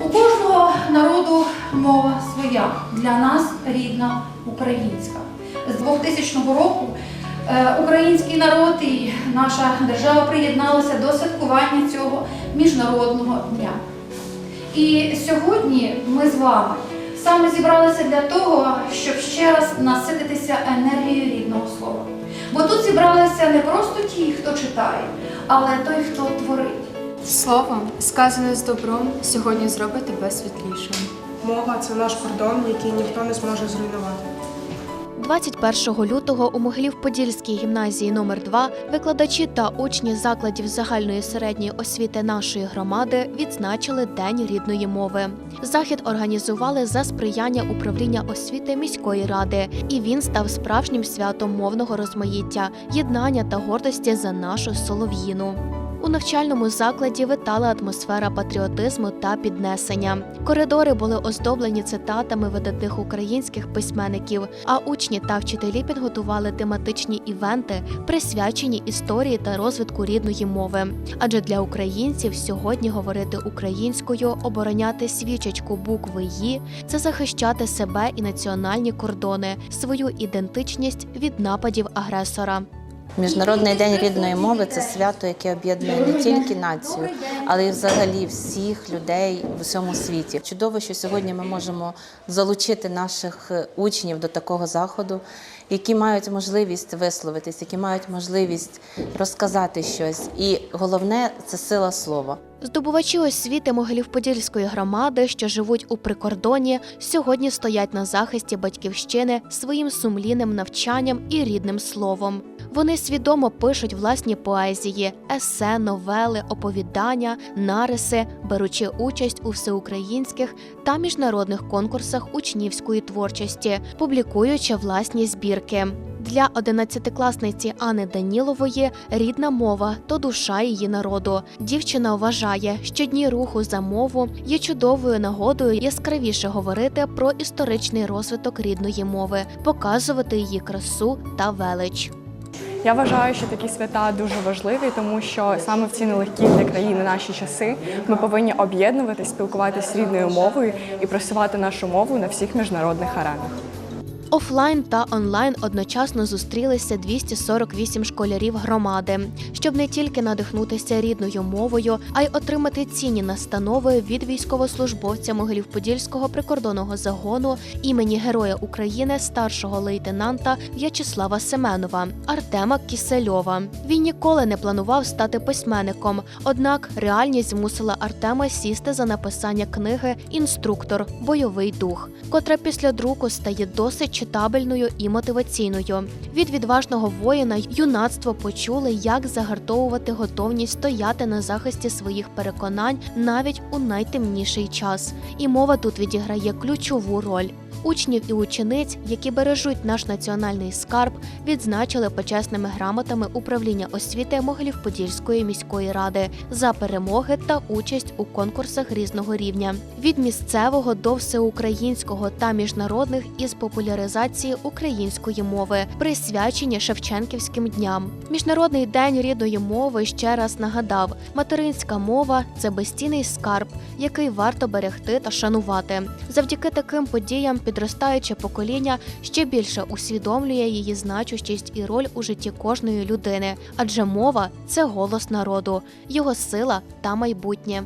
У кожного народу мова своя, для нас рідна українська. З 2000 року е, український народ і наша держава приєдналися до святкування цього міжнародного дня. І сьогодні ми з вами саме зібралися для того, щоб ще раз насититися енергією рідного слова. Бо тут зібралися не просто ті, хто читає, але той, хто творить. Слово, сказане з добром, сьогодні зробить тебе світлішим. Мова це наш кордон, який ніхто не зможе зруйнувати. 21 лютого у Могилів-Подільській гімназії номер 2 викладачі та учні закладів загальної середньої освіти нашої громади відзначили День рідної мови. Захід організували за сприяння управління освіти міської ради, і він став справжнім святом мовного розмаїття, єднання та гордості за нашу солов'їну. У навчальному закладі витала атмосфера патріотизму та піднесення. Коридори були оздоблені цитатами видатних українських письменників, а учні та вчителі підготували тематичні івенти, присвячені історії та розвитку рідної мови. Адже для українців сьогодні говорити українською, обороняти свічечку букви «Ї» – це захищати себе і національні кордони, свою ідентичність від нападів агресора. Міжнародний день рідної мови це свято, яке об'єднує не тільки націю, але й взагалі всіх людей в усьому світі. Чудово, що сьогодні ми можемо залучити наших е, учнів до такого заходу, які мають можливість висловитись, які мають можливість розказати щось. І головне це сила слова. Здобувачі освіти Могилів-Подільської громади, що живуть у прикордоні, сьогодні стоять на захисті батьківщини своїм сумлінним навчанням і рідним словом. Вони свідомо пишуть власні поезії, есе, новели, оповідання, нариси, беручи участь у всеукраїнських та міжнародних конкурсах учнівської творчості, публікуючи власні збірки. Для одинадцятикласниці Ани Данілової рідна мова то душа її народу. Дівчина вважає, що дні руху за мову є чудовою нагодою яскравіше говорити про історичний розвиток рідної мови, показувати її красу та велич. Я вважаю, що такі свята дуже важливі, тому що саме в ці нелегкі для країни наші часи ми повинні об'єднуватись, спілкуватися рідною мовою і просувати нашу мову на всіх міжнародних аренах. Офлайн та онлайн одночасно зустрілися 248 школярів громади, щоб не тільки надихнутися рідною мовою, а й отримати цінні настанови від військовослужбовця Могилів-Подільського прикордонного загону імені Героя України старшого лейтенанта В'ячеслава Семенова Артема Кісельова. Він ніколи не планував стати письменником, однак реальність змусила Артема сісти за написання книги Інструктор бойовий дух, котра після друку стає досить читабельною і мотиваційною. Від відважного воїна юнацтво почули, як загартовувати готовність стояти на захисті своїх переконань навіть у найтемніший час. І мова тут відіграє ключову роль. Учнів і учениць, які бережуть наш національний скарб, відзначили почесними грамотами управління освіти Могилів-Подільської міської ради за перемоги та участь у конкурсах різного рівня від місцевого до всеукраїнського та міжнародних із популяризації української мови, присвячені Шевченківським дням. Міжнародний день рідної мови ще раз нагадав: материнська мова це безцінний скарб, який варто берегти та шанувати. Завдяки таким подіям підростаюче покоління ще більше усвідомлює її значущість і роль у житті кожної людини, адже мова це голос народу, його сила та майбутнє.